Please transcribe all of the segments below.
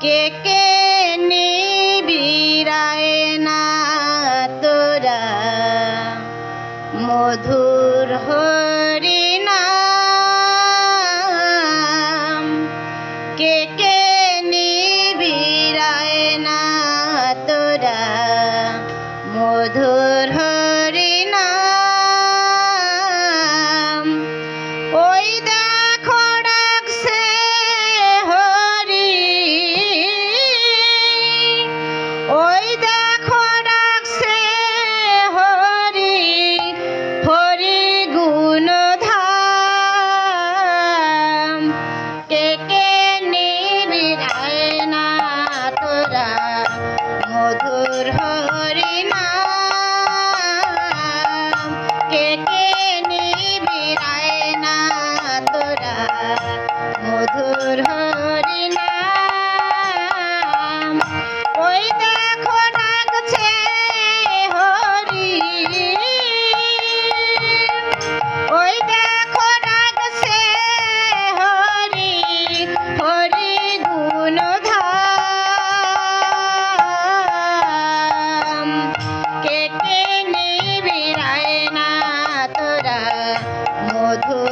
কে কে নিবিরায়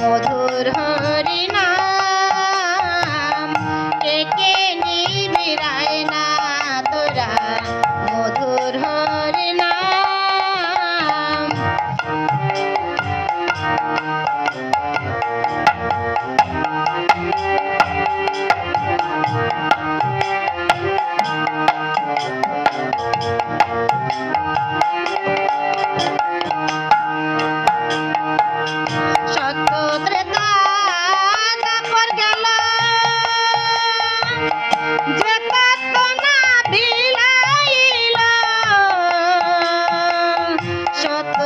মধুর হরি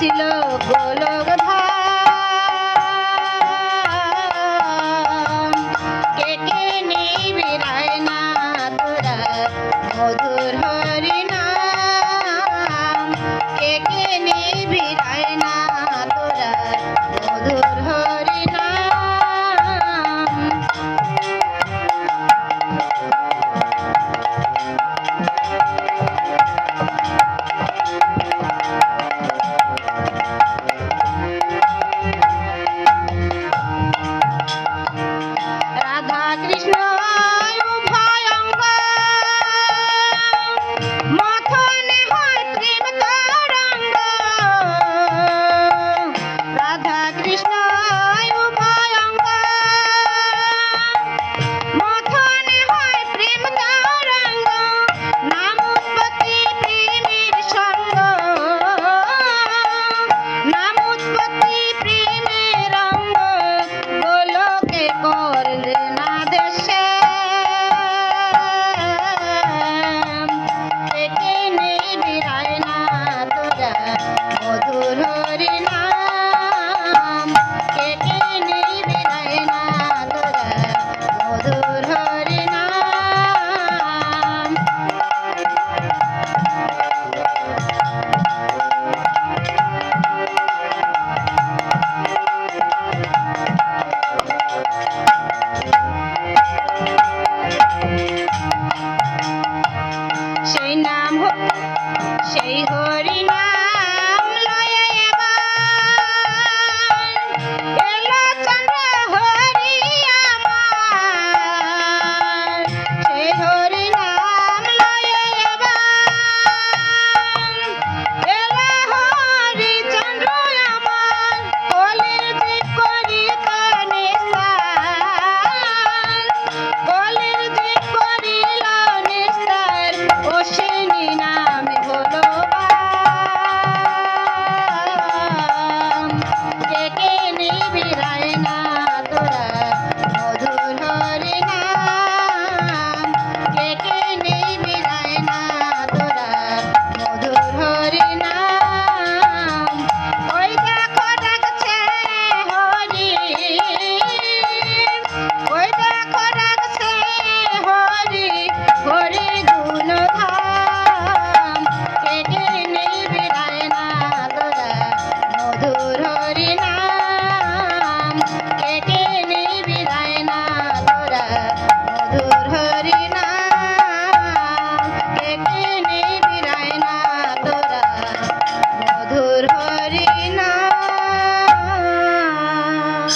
ছিল গোলক কে কে নেই না তোরা মধুর হরি নাম কে কে নেই